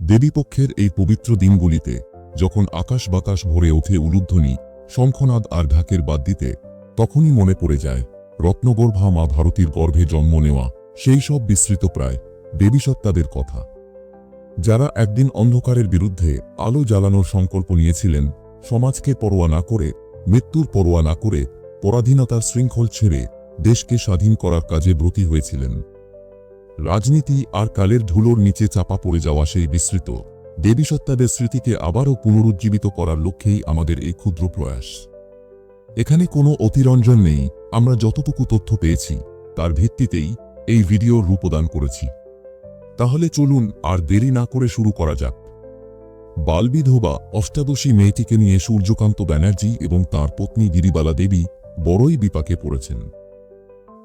দেবীপক্ষের এই পবিত্র দিনগুলিতে যখন আকাশ বাতাস ভরে ওঠে উলুধ্বনি, শঙ্খনাদ আর ঢাকের বাদ দিতে, তখনই মনে পড়ে যায়, রত্নগর্ভা মা ভারতীর গর্ভে জন্ম নেওয়া, সেই সব বিস্তৃত প্রায় দেবীসত্তাদের কথা। যারা একদিন অন্ধকারের বিরুদ্ধে আলো জ্বালানোর সংকল্প নিয়েছিলেন, সমাজকে পরোয়া না করে, মৃত্যুর পরোয়া না করে, পরাধীনতার শৃঙ্খল ছেড়ে দেশকে স্বাধীন করার কাজে ব্রতী হয়েছিলেন। রাজনীতি আর কালের ধুলোর নিচে চাপা পড়ে যাওয়া সেই বিস্তৃত দেবীসত্তাদের স্মৃতিকে আবারও পুনরুজ্জীবিত করার লক্ষ্যেই আমাদের এই ক্ষুদ্র প্রয়াস। এখানে কোনো অতিরঞ্জন নেই, আমরা যতটুকু তথ্য পেয়েছি, তার ভিত্তিতেই এই ভিডিওর রূপদান করেছি। তাহলে চলুন আর দেরি না করে শুরু করা যাক। বালবিধবা অষ্টাদশী মেয়েটিকে নিয়ে সূর্যকান্ত ব্যানার্জি এবং তার পত্নী গিরিবালা দেবী বড়ই বিপাকে পড়েছেন।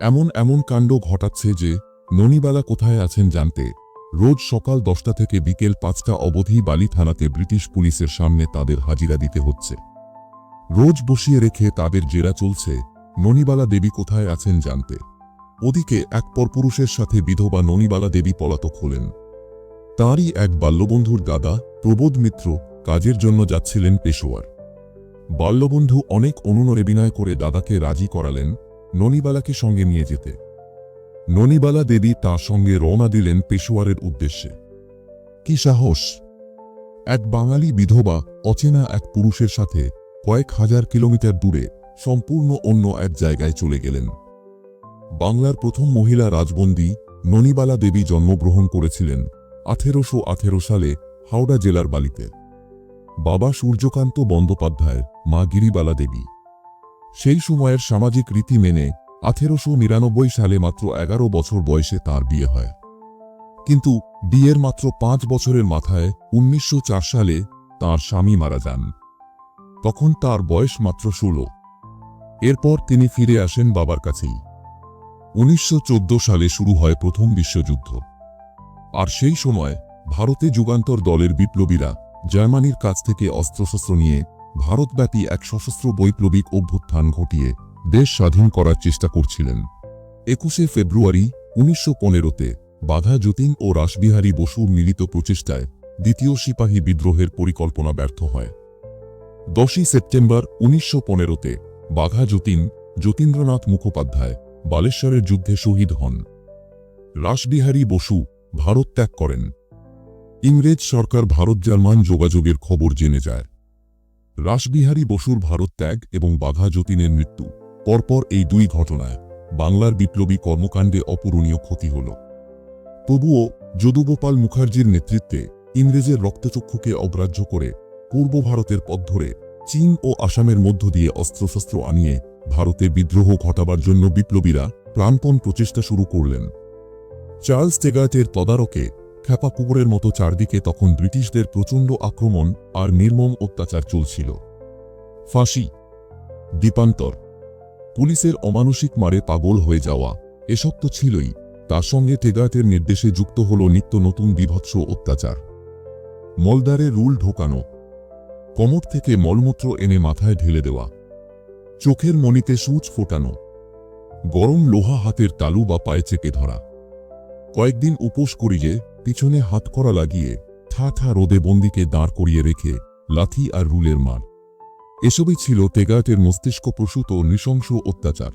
এমন এমন কাণ্ড ঘটাচ্ছে যে ননিবালা কোথায় আছেন জানতে রোজ সকাল দশটা থেকে বিকেল পাঁচটা অবধি বালি থানাতে ব্রিটিশ পুলিশের সামনে তাদের হাজিরা দিতে হচ্ছে। রোজ বসিয়ে রেখে তাদের জেরা চলছে, ননিবালা দেবী কোথায় আছেন জানতে। ওদিকে এক পরপুরুষের সাথে বিধবা ননিবালা দেবী পলাতক হলেন। তাঁরই এক বাল্যবন্ধুর দাদা, প্রবোধ মিত্র, কাজের জন্য যাচ্ছিলেন পেশোয়ার। বাল্যবন্ধু অনেক অনুনয়ে বিনয় করে দাদাকে রাজি করালেন ননিবালাকে সঙ্গে নিয়ে যেতে। ননিবালা দেবী তার সঙ্গে রওনা দিলেন পেশোয়ারের উদ্দেশ্যে। কি সাহস! এক বাঙালি বিধবা, অচেনা এক পুরুষের সাথে কয়েক হাজার কিলোমিটার দূরে সম্পূর্ণ অন্য এক জায়গায় চলে গেলেন। বাংলার প্রথম মহিলা রাজবন্দী ননিবালা দেবী জন্মগ্রহণ করেছিলেন আঠেরোশো আঠেরো সালে হাওড়া জেলার বালিতে। বাবা সূর্যকান্ত বন্দ্যোপাধ্যায় মা গিরিবালা দেবী। সেই সময়ের সামাজিক রীতি মেনে আঠেরোশো নিরানব্বই সালে মাত্র এগারো বছর বয়সে তার বিয়ে হয়। কিন্তু বিয়ের মাত্র পাঁচ বছরের মাথায় উনিশশো চার সালে তার স্বামী মারা যান। তখন তার বয়স মাত্র ষোলো। এরপর তিনি ফিরে আসেন বাবার কাছেই। উনিশশো চোদ্দ সালে শুরু হয় প্রথম বিশ্বযুদ্ধ। আর সেই সময় ভারতে যুগান্তর দলের বিপ্লবীরা জার্মানির কাছ থেকে অস্ত্রশস্ত্র নিয়ে ভারতব্যাপী এক সশস্ত্র বৈপ্লবিক অভ্যুত্থান ঘটিয়ে দেশ স্বাধীন করার চেষ্টা করছিলেন। একুশে ফেব্রুয়ারি উনিশশো পনেরোতে বাধা যতীন ও রাসবিহারী বসুর মিলিত প্রচেষ্টায় দ্বিতীয় সিপাহী বিদ্রোহের পরিকল্পনা ব্যর্থ হয়। দশই সেপ্টেম্বর উনিশশো পনেরোতে বাঘা যতীন, যতীন্দ্রনাথ মুখোপাধ্যায় বালেশ্বরের যুদ্ধে শহীদ হন। রাসবিহারী বসু ভারত ত্যাগ করেন। ইংরেজ সরকার ভারত জার্মান যোগাযোগের খবর জেনে যায়। রাসবিহারী বসুর ভারত ত্যাগ এবং বাঘা যতীনের মৃত্যু পরপর এই দুই ঘটনায় বাংলার বিপ্লবী কর্মকাণ্ডে অপূরণীয় ক্ষতি হল। তবুও যদুগোপাল মুখার্জির নেতৃত্বে ইংরেজের রক্তচক্ষুকে অগ্রাহ্য করে পূর্ব ভারতের পথ ধরে চীন ও আসামের মধ্য দিয়ে অস্ত্রশস্ত্র আনিয়ে ভারতে বিদ্রোহ ঘটাবার জন্য বিপ্লবীরা প্রাণপণ প্রচেষ্টা শুরু করলেন। চার্লস টেগার্টের তদারকে খ্যাপা কুকুরের মতো চারদিকে তখন ব্রিটিশদের প্রচণ্ড আক্রমণ আর নির্মম অত্যাচার চলছিল। ফাঁসি। দ্বীপান্তর পুলিশের অমানসিক মারে পাগল হয়ে যাওয়া। এসব তো ছিলই। তার সঙ্গে টেগার্টের নির্দেশে যুক্ত হল নিত্য নতুন বিভৎস অত্যাচার। মলদারে রুল ঢোকানো। কমর থেকে মলমূত্র এনে মাথায় ঢেলে দেওয়া। চোখের মনিতে সূচ ফোটানো। গরম লোহা হাতের তালু বা পায়ে চেপে ধরা। কয়েকদিন উপোস করিয়ে পিছনে হাত করা লাগিয়ে, ঠা ঠা রোদে বন্দিকে দাঁড় করিয়ে রেখে, লাথি আর রুলের মার। এসবই ছিল তেগাটের মস্তিষ্ক প্রসূত নৃশংস অত্যাচার।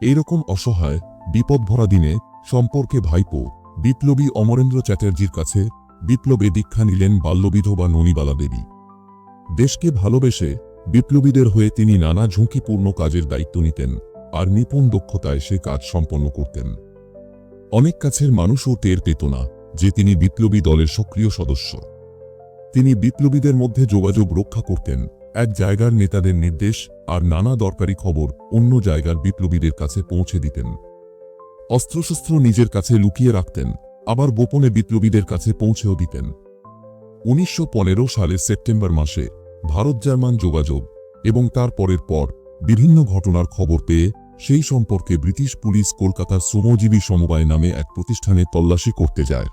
এইরকম অসহায়, বিপদভরা দিনে সম্পর্কে ভাইপো, বিপ্লবী অমরেন্দ্র চ্যাটার্জির কাছে বিপ্লবে দীক্ষা নিলেন বাল্যবিধবা ননিবালা দেবী। দেশকে ভালোবেসে বিপ্লবীদের হয়ে তিনি নানা ঝুঁকিপূর্ণ কাজের দায়িত্ব নিতেন আর নিপুণ দক্ষতায় সে কাজ সম্পন্ন করতেন। অনেক কাছের মানুষও টের পেত না যে তিনি বিপ্লবী দলের সক্রিয় সদস্য। তিনি বিপ্লবীদের মধ্যে যোগাযোগ রক্ষা করতেন এক জায়গার নেতাদের নির্দেশ আর নানা দরকারি খবর অন্য জায়গার বিপ্লবীদের কাছে পৌঁছে দিতেন। অস্ত্রশস্ত্র নিজের কাছে লুকিয়ে রাখতেন, আবার গোপনে বিপ্লবীদের কাছে পৌঁছেও দিতেন। উনিশশো সালের সেপ্টেম্বর মাসে ভারত জার্মান যোগাযোগ এবং তার পরের পর বিভিন্ন ঘটনার খবর পেয়ে সেই সম্পর্কে ব্রিটিশ পুলিশ কলকাতার শ্রমজীবী সমবায় নামে এক প্রতিষ্ঠানে তল্লাশি করতে যায়।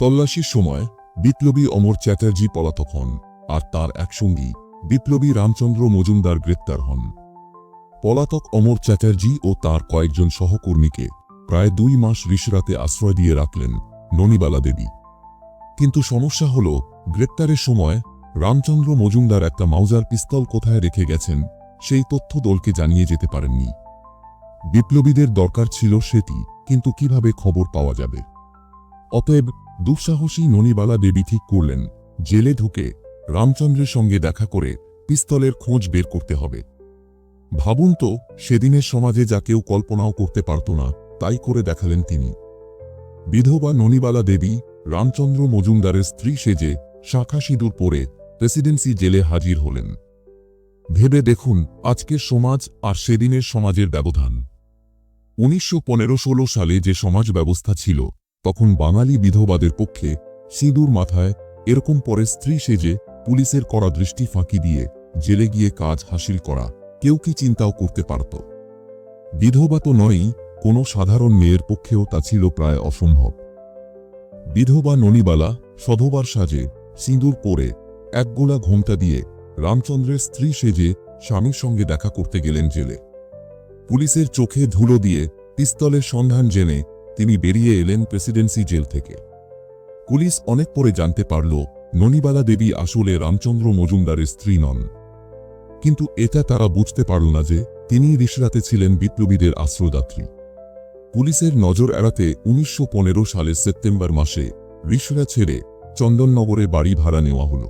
তল্লাশির সময় বিপ্লবী অমর চ্যাটার্জি পলাতক হন আর তার এক সঙ্গী বিপ্লবী রামচন্দ্র মজুমদার গ্রেপ্তার হন। পলাতক অমর চ্যাটার্জি ও তার কয়েকজন সহকর্মীকে প্রায় দুই মাস ঋষরাতে আশ্রয় দিয়ে রাখলেন ননিবালা দেবী। কিন্তু সমস্যা হল, গ্রেপ্তারের সময় রামচন্দ্র মজুমদার একটা মাউজার পিস্তল কোথায় রেখে গেছেন, সেই তথ্য দলকে জানিয়ে যেতে পারেননি। বিপ্লবীদের দরকার ছিল সেটি, কিন্তু কীভাবে খবর পাওয়া যাবে? অতএব দুঃসাহসী ননিবালা দেবী ঠিক করলেন, জেলে ঢুকে রামচন্দ্রের সঙ্গে দেখা করে পিস্তলের খোঁজ বের করতে হবে। ভাবুন তো, সেদিনের সমাজে যা কেউ কল্পনাও করতে পারত না, তাই করে দেখালেন তিনি। বিধবা ননিবালা দেবী, রামচন্দ্র মজুমদারের স্ত্রী সেজে শাখা সিঁদুর পরে প্রেসিডেন্সি জেলে হাজির হলেন। ভেবে দেখুন, আজকের সমাজ আর সেদিনের সমাজের ব্যবধান। উনিশশো পনেরো ষোলো সালে যে সমাজ ব্যবস্থা ছিল, তখন বাঙালি বিধবাদের পক্ষে সিঁদুর মাথায় এরকম পরে স্ত্রী সেজে পুলিশের করা দৃষ্টি ফাঁকি দিয়ে জেলে গিয়ে কাজ হাসিল করা কেউ কি চিন্তাও করতে পারত। বিধবা তো নয়ই, কোনো সাধারণ মেয়ের পক্ষেও তা ছিল প্রায় অসম্ভব। বিধবা ননিবালা সধবার সাজে সিঁদুর পরে একগোলা ঘোমটা দিয়ে রামচন্দ্রের স্ত্রী সেজে স্বামীর সঙ্গে দেখা করতে গেলেন জেলে। পুলিশের চোখে ধুলো দিয়ে পিস্তলের সন্ধান জেনে তিনি বেরিয়ে এলেন প্রেসিডেন্সি জেল থেকে। পুলিশ অনেক পরে জানতে পারল ননিবালা দেবী আসলে রামচন্দ্র মজুমদারের স্ত্রী নন। কিন্তু এটা তারা বুঝতে পারল না যে তিনি রিসরাতে ছিলেন বিপ্লবীদের আশ্রয়দাত্রী। পুলিশের নজর এড়াতে উনিশশো পনেরো সালের সেপ্টেম্বর মাসে রিসরা ছেড়ে চন্দননগরে বাড়ি ভাড়া নেওয়া হল।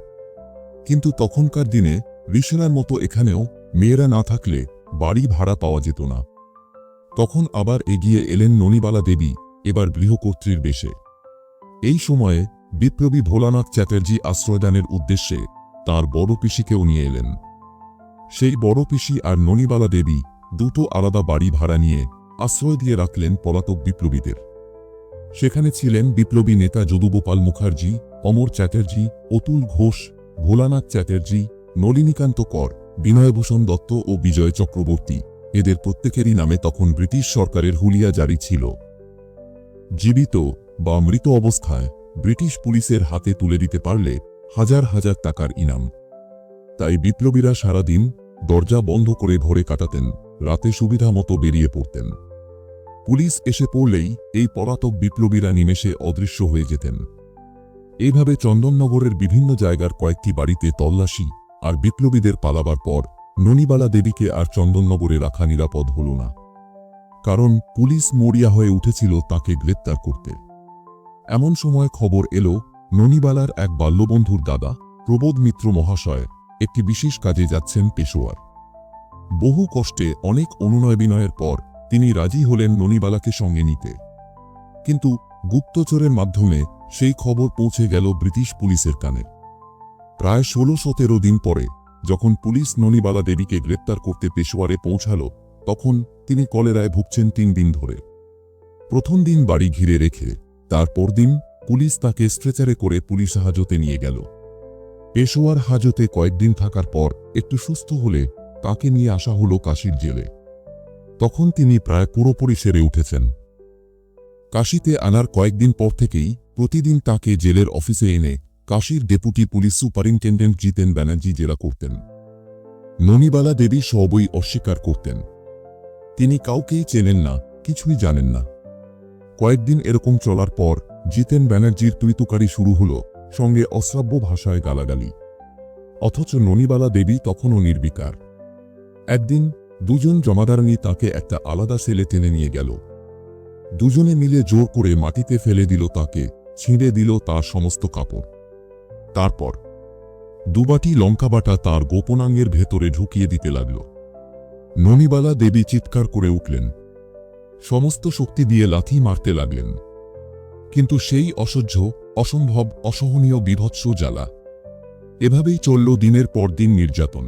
কিন্তু তখনকার দিনে রিসরার মতো এখানেও মেয়েরা না থাকলে বাড়ি ভাড়া পাওয়া যেত না। তখন আবার এগিয়ে এলেন ননিবালা দেবী, এবার গৃহকর্ত্রীর বেশে। এই সময়ে বিপ্লবী ভোলানাথ চ্যাটার্জি আশ্রয়দানের উদ্দেশ্যে তার বড় পিসিকেও নিয়ে এলেন। সেই বড় পিসি আর ননিবালা দেবী দুটো আলাদা বাড়ি ভাড়া নিয়ে আশ্রয় দিয়ে রাখলেন পলাতক বিপ্লবীদের। সেখানে ছিলেন বিপ্লবী নেতা যদুগোপাল মুখার্জি, অমর চ্যাটার্জি, অতুল ঘোষ, ভোলানাথ চ্যাটার্জি, নলিনীকান্ত কর, বিনয়ভূষণ দত্ত ও বিজয় চক্রবর্তী। এদের প্রত্যেকেরই নামে তখন ব্রিটিশ সরকারের হুলিয়া জারি ছিল। জীবিত বা মৃত অবস্থায় ব্রিটিশ পুলিশের হাতে তুলে দিতে পারলে হাজার হাজার টাকার ইনাম। তাই বিপ্লবীরা সারাদিন দরজা বন্ধ করে ভরে কাটাতেন, রাতে সুবিধা মতো বেরিয়ে পড়তেন। পুলিশ এসে পড়লেই এই পলাতক বিপ্লবীরা নিমেষে অদৃশ্য হয়ে যেতেন। এইভাবে চন্দননগরের বিভিন্ন জায়গার কয়েকটি বাড়িতে তল্লাশি আর বিপ্লবীদের পালাবার পর ননিবালা দেবীকে আর চন্দননগরে রাখা নিরাপদ হল না। কারণ পুলিশ মরিয়া হয়ে উঠেছিল তাকে গ্রেপ্তার করতে। এমন সময় খবর এলো, ননিবালার এক বাল্যবন্ধুর দাদা, প্রবোধ মিত্র মহাশয়, একটি বিশেষ কাজে যাচ্ছেন পেশোয়ার। বহু কষ্টে, অনেক অনুনয় বিনয়ের পর, তিনি রাজি হলেন ননিবালাকে সঙ্গে নিতে। কিন্তু গুপ্তচরের মাধ্যমে সেই খবর পৌঁছে গেল ব্রিটিশ পুলিশের কানে। প্রায় ষোলো সতেরো দিন পরে, যখন পুলিশ ননিবালা দেবীকে গ্রেপ্তার করতে পেশোয়ারে পৌঁছাল, তখন তিনি কলেরায় ভুগছেন তিন দিন ধরে। প্রথম দিন বাড়ি ঘিরে রেখে তার পরদিন পুলিশ তাকে স্ট্রেচারে করে পুলিশ হাজতে নিয়ে গেল। পেশোয়ার হাজতে কয়েকদিন থাকার পর একটু সুস্থ হলে তাকে নিয়ে আসা হলো কাশির জেলে। তখন তিনি প্রায় পুরোপুরি সেরে উঠেছেন। কাশিতে আনার কয়েকদিন পর থেকেই প্রতিদিন তাকে জেলের অফিসে এনে কাশির deputy police superintendent Jiten Banerjee জেরা করতেন। ননিবালা দেবী সবই অস্বীকার করতেন। তিনি কাউকেই চেনেন না, কিছুই জানেন না। কয়েকদিন এরকম চলার পর জিতেন ব্যানার্জির তুইতুকারি শুরু হল সঙ্গে অশ্রাব্য ভাষায় গালাগালি। অথচ ননিবালা দেবী তখনও নির্বিকার। একদিন দুজন জমাদারানি তাকে একটা আলাদা সেলে টেনে নিয়ে গেল। দুজনে মিলে জোর করে মাটিতে ফেলে দিল তাকে, ছিঁড়ে দিল তার সমস্ত কাপড়। তারপর দুবাটি লঙ্কা বাটা তার গোপনাঙ্গের ভেতরে ঢুকিয়ে দিতে লাগল। ননিবালা দেবী চিৎকার করে উঠলেন সমস্ত শক্তি দিয়ে লাথি মারতে লাগলেন। কিন্তু সেই অসহ্য, অসম্ভব, অসহনীয় বিভৎস জ্বালা এভাবেই চলল দিনের পর দিন নির্যাতন।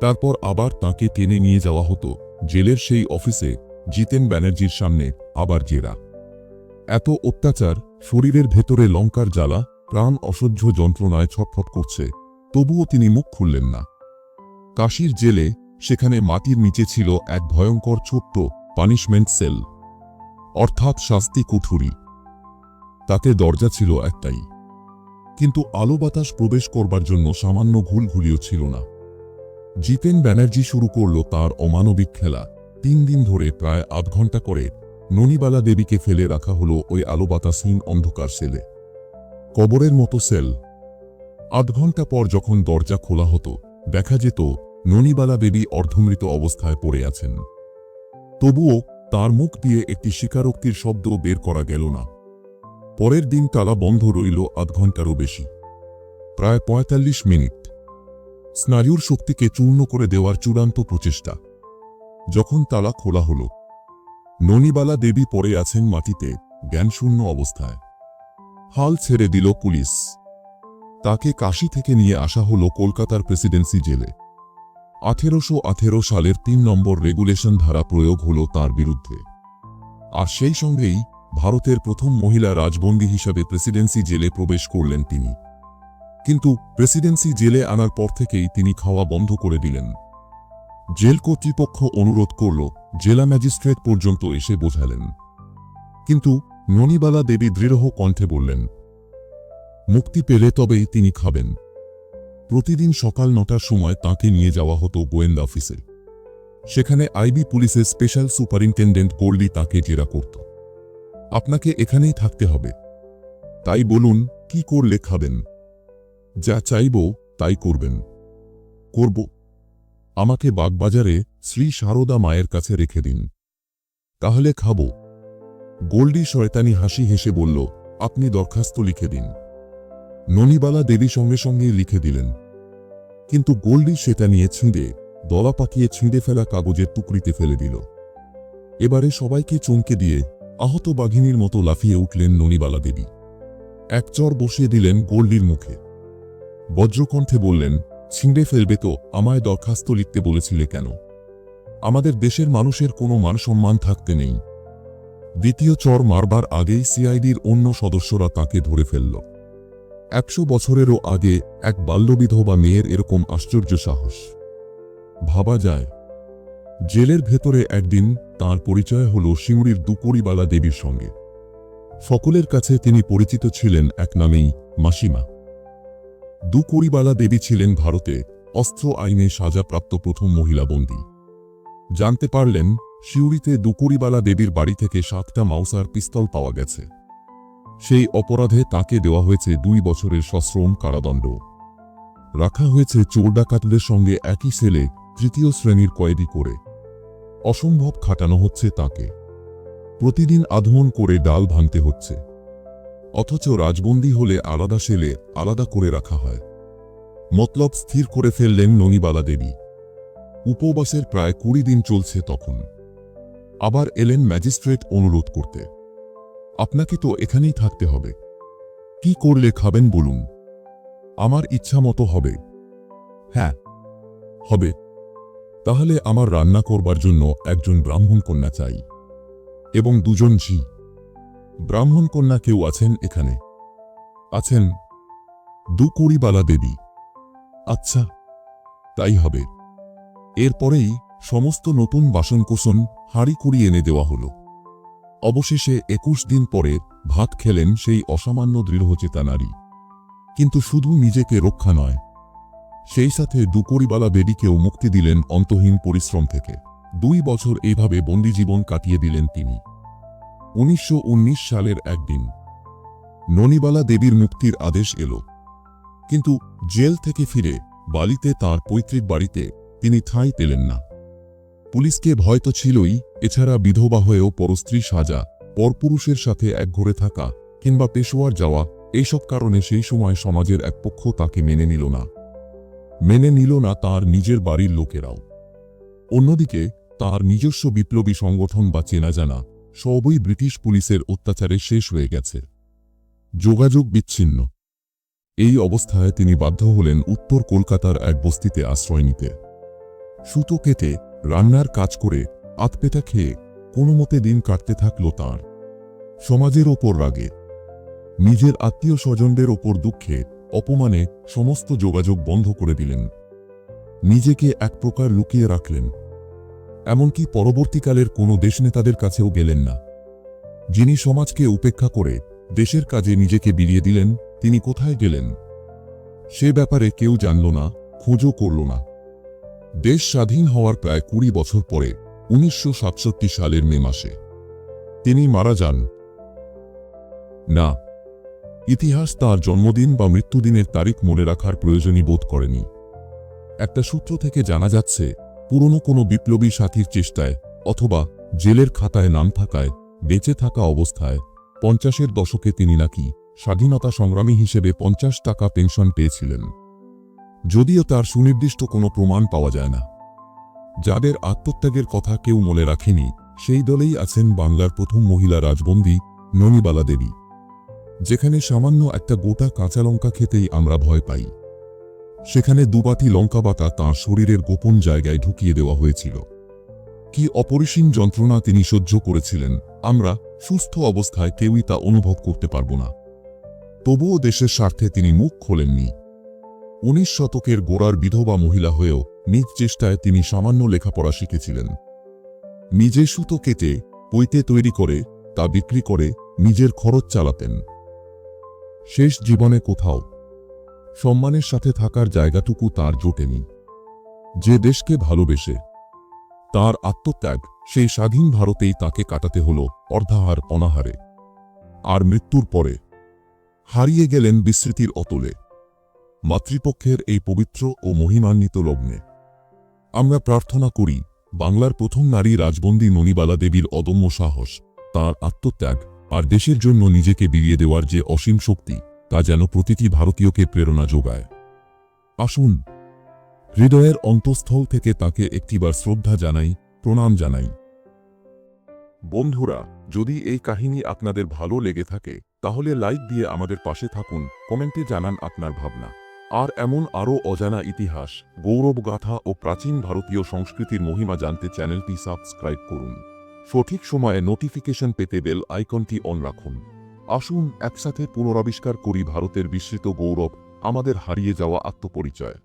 তারপর আবার তাকে টেনে নিয়ে যাওয়া হতো জেলের সেই অফিসে জিতেন ব্যানার্জির সামনে আবার জেরা। এত অত্যাচার, শরীরের ভেতরে লঙ্কার জ্বালা, প্রাণ অসহ্য যন্ত্রণায় ছটফট করছে, তবুও তিনি মুখ খুললেন না। কাশির জেলে সেখানে মাটির নিচে ছিল এক ভয়ঙ্কর ছোট্ট পানিশমেন্ট সেল। অর্থাৎ শাস্তি কুঠুরি। তাতে দরজা ছিল একটাই। কিন্তু আলো বাতাস প্রবেশ করবার জন্য সামান্য ঘুলঘুলিও ছিল না। জিতেন ব্যানার্জি শুরু করল তার অমানবিক খেলা। তিন দিন ধরে প্রায় আধ ঘণ্টা করে ননিবালা দেবীকে ফেলে রাখা হলো ওই আলো বাতাসহীন অন্ধকার সেলে। কবরের মতো সেল। আধ ঘণ্টা পর যখন দরজা খোলা হতো, দেখা যেত ননিবালা দেবী অর্ধমৃত অবস্থায় পড়ে আছেন। তবুও তার মুখ দিয়ে একটি স্বীকারোক্তির শব্দ বের করা গেল না। পরের দিন তালা বন্ধ রইল আধ ঘন্টারও বেশি। প্রায় পঁয়তাল্লিশ মিনিট। স্নায়ুর শক্তিকে চূর্ণ করে দেওয়ার চূড়ান্ত প্রচেষ্টা। যখন তালা খোলা হল, ননিবালা দেবী পড়ে আছেন মাটিতে, জ্ঞানশূন্য অবস্থায়। হাল ছেড়ে দিল পুলিশ। তাকে কাশি থেকে নিয়ে আসা হল কলকাতার প্রেসিডেন্সি জেলে। আঠেরোশো আঠেরো সালের তিন নম্বর রেগুলেশন ধারা প্রয়োগ হল তার বিরুদ্ধে। আর সেই সঙ্গেই ভারতের প্রথম মহিলা রাজবন্দী হিসাবে প্রেসিডেন্সি জেলে প্রবেশ করলেন তিনি। কিন্তু প্রেসিডেন্সি জেলে আনার পর থেকেই তিনি খাওয়া বন্ধ করে দিলেন। জেল কর্তৃপক্ষ অনুরোধ করল, জেলা ম্যাজিস্ট্রেট পর্যন্ত এসে বোঝালেন। কিন্তু ননিবালা দেবী দৃঢ় কণ্ঠে বললেন, মুক্তি পেলে তবেই তিনি খাবেন। প্রতিদিন সকাল নটার সময় তাকে নিয়ে যাওয়া হতো গোয়েন্দা অফিসে। সেখানে আইবি পুলিশের স্পেশাল সুপারিনটেন্ডেন্ট গোল্ডি তাকে জেরা করত। আপনাকে এখানেই থাকতে হবে। তাই বলুন, কি করলে খাবেন? যা চাইব, তাই করবেন। করব। আমাকে বাগবাজারে শ্রী সারদা মায়ের কাছে রেখে দিন। তাহলে খাব। গোল্ডি শয়তানি হাসি হেসে বলল, আপনি দরখাস্ত লিখে দিন। ননিবালা দেবী সঙ্গে সঙ্গে লিখে দিলেন, কিন্তু গোল্ডি সেটা নিয়ে ছিঁড়ে, দলা পাকিয়ে ছিঁড়ে ফেলা কাগজের টুকরিতে ফেলে দিল। এবারে সবাইকে চমকে দিয়ে আহত বাঘিনীর মতো লাফিয়ে উঠলেন ননিবালা দেবী। এক চর বসিয়ে দিলেন গোল্ডির মুখে। বজ্রকণ্ঠে বললেন, ছিঁড়ে ফেলবে তো, আমায় দরখাস্ত লিখতে বলেছিলে কেন? আমাদের দেশের মানুষের কোনো মান সম্মান থাকতে নেই। দ্বিতীয় চর মারবার আগেই সিআইডির অন্য সদস্যরা তাকে ধরে ফেলল। একশো বছরেরও আগে এক বাল্যবিধবা মেয়ের এরকম আশ্চর্য সাহস। ভাবা যায়, জেলের ভেতরে একদিন তার পরিচয় হল সিঙ্গুরির দুকড়িবালা দেবীর সঙ্গে। সকলের কাছে তিনি পরিচিত ছিলেন এক নামেই মাসিমা। দুকড়িবালা দেবী ছিলেন ভারতে অস্ত্র আইনে সাজাপ্রাপ্ত প্রথম মহিলা বন্দী। জানতে পারলেন, শিউরিতে দুকুরিবালা দেবীর বাড়ি থেকে সাতটা মাউসার পিস্তল পাওয়া গেছে। সেই অপরাধে তাকে দেওয়া হয়েছে দুই বছরের সশ্রম কারাদণ্ড। রাখা হয়েছে চোর ডাকাতদের সঙ্গে একই সেলে তৃতীয় শ্রেণির কয়েদি করে। অসম্ভব খাটানো হচ্ছে তাকে। প্রতিদিন আধমন করে ডাল ভাঙতে হচ্ছে। অথচ রাজবন্দী হলে আলাদা সেলে আলাদা করে রাখা হয়। মতলব স্থির করে ফেললেন ননিবালা দেবী। উপবাসের প্রায় কুড়ি দিন চলছে তখন। আবার এলেন ম্যাজিস্ট্রেট অনুরোধ করতে। আপনাকে তো এখানেই থাকতে হবে। কি করলে খাবেন বলুন? আমার ইচ্ছা মতো হবে। হ্যাঁ হবে। তাহলে আমার রান্না করবার জন্য একজন ব্রাহ্মণ কন্যা চাই এবং দুজন ঝি। ব্রাহ্মণ কন্যা কেউ আছেন এখানে? আছেন দুকুড়িবালা দেবী। আচ্ছা তাই হবে। এরপরেই সমস্ত নতুন বাসনকোসন হাঁড়ি কুড়ি এনে দেওয়া হল। অবশেষে একুশ দিন পরে ভাত খেলেন সেই অসামান্য দৃঢ়চেতা নারী। কিন্তু শুধু নিজেকে রক্ষা নয়, সেই সাথে দুকড়িবালা বেডিকেও মুক্তি দিলেন অন্তহীন পরিশ্রম থেকে। দুই বছর এইভাবে বন্দিজীবন কাটিয়ে দিলেন তিনি। উনিশশো উনিশ সালের একদিন ননিবালা দেবীর মুক্তির আদেশ এল। কিন্তু জেল থেকে ফিরে বালিতে তার পৈতৃক বাড়িতে তিনি ঠাঁই পেলেন না। পুলিশকে ভয় তো ছিলই, এছাড়া বিধবা হয়েও পরস্ত্রী সাজা পরপুরুষের সাথে একঘরে থাকা, কিংবা পেশোয়ার যাওয়া, এইসব কারণে সেই সময় সমাজের এক পক্ষ তাকে মেনে নিল না। মেনে নিল না তার নিজের বাড়ির লোকেরাও। অন্যদিকে, তার নিজস্ব বিপ্লবী সংগঠন বা চেনা জানা সবই ব্রিটিশ পুলিশের অত্যাচারে শেষ হয়ে গেছে। যোগাযোগ বিচ্ছিন্ন। এই অবস্থায় তিনি বাধ্য হলেন উত্তর কলকাতার এক বস্তিতে আশ্রয় নিতে। সুতো কেটে রান্নার কাজ করে আতপেটা খেয়ে কোনো মতে দিন কাটতে থাকল তাঁর। সমাজের ওপর রাগে। নিজের আত্মীয় স্বজনদের ওপর দুঃখে, অপমানে সমস্ত যোগাযোগ বন্ধ করে দিলেন। নিজেকে এক প্রকার লুকিয়ে রাখলেন। এমনকি পরবর্তীকালের কোনো দেশনেতাদের কাছেও গেলেন না। যিনি সমাজকে উপেক্ষা করে দেশের কাজে নিজেকে বিলিয়ে দিলেন, তিনি কোথায় গেলেন? সে ব্যাপারে কেউ জানল না, খোঁজও করল না। দেশ স্বাধীন হওয়ার প্রায় কুড়ি বছর পরে উনিশশো সাতষট্টি সালের মে মাসে। তিনি মারা যান। না, ইতিহাস তার জন্মদিন বা মৃত্যুদিনের তারিখ মনে রাখার প্রয়োজনই বোধ করেনি। একটা সূত্র থেকে জানা যাচ্ছে, পুরনো কোনো বিপ্লবী সাথীর চেষ্টায় অথবা জেলের খাতায় নাম থাকায় বেঁচে থাকা অবস্থায় পঞ্চাশের দশকে তিনি নাকি স্বাধীনতা সংগ্রামী হিসেবে পঞ্চাশ টাকা পেনশন পেয়েছিলেন। যদিও তার সুনির্দিষ্ট কোনো প্রমাণ পাওয়া যায় না। যাদের আত্মত্যাগের কথা কেউ মনে রাখেনি, সেই দলেই আছেন বাংলার প্রথম মহিলা রাজবন্দী ননিবালা দেবী। যেখানে সামান্য একটা গোটা কাঁচা লঙ্কা খেতেই আমরা ভয় পাই। সেখানে দুবাতি লঙ্কা বাতা তাঁর শরীরের গোপন জায়গায় ঢুকিয়ে দেওয়া হয়েছিল। কি অপরিসীম যন্ত্রণা তিনি সহ্য করেছিলেন, আমরা সুস্থ অবস্থায় কেউই তা অনুভব করতে পারব না। তবুও দেশের স্বার্থে তিনি মুখ খোলেননি। উনিশ শতকের গোড়ার বিধবা মহিলা হয়েও নিজ চেষ্টায় তিনি সামান্য লেখাপড়া শিখেছিলেন। নিজে সুতো কেটে, পৈতে তৈরি করে, তা বিক্রি করে নিজের খরচ চালাতেন। শেষ জীবনে কোথাও সম্মানের সাথে থাকার জায়গাটুকু তার জোটেনি। যে দেশকে ভালোবেসে তার আত্মত্যাগ, সেই স্বাধীন ভারতেই তাকে কাটাতে হল অর্ধাহার অনাহারে আর মৃত্যুর পরে হারিয়ে গেলেন বিস্মৃতির অতলে। মাতৃপক্ষের এই পবিত্র ও মহিমান্বিত লগ্নে। আমরা প্রার্থনা করি, বাংলার প্রথম নারী রাজবন্দী ননিবালা দেবীর অদম্য সাহস, তার আত্মত্যাগ, আর দেশের জন্য নিজেকে বিলিয়ে দেওয়ার যে অসীম শক্তি, তা যেন প্রতিটি ভারতীয়কে প্রেরণা যোগায়। আসুন, হৃদয়ের অন্তঃস্থল থেকে তাকে একটিবার শ্রদ্ধা জানাই, প্রণাম জানাই। বন্ধুরা, যদি এই কাহিনী আপনাদের ভালো লেগে থাকে, তাহলে লাইক দিয়ে আমাদের পাশে থাকুন, কমেন্টে জানান আপনার ভাবনা। আর এমন আরও অজানা ইতিহাস, গৌরবগাথা ও প্রাচীন ভারতীয় সংস্কৃতির মহিমা জানতে চ্যানেলটি সাবস্ক্রাইব করুন। সঠিক সময়ে নোটিফিকেশন পেতে বেল আইকনটি অন রাখুন। আসুন একসাথে পুনরাবিষ্কার করি ভারতের বিস্মৃত গৌরব, আমাদের হারিয়ে যাওয়া আত্মপরিচয়।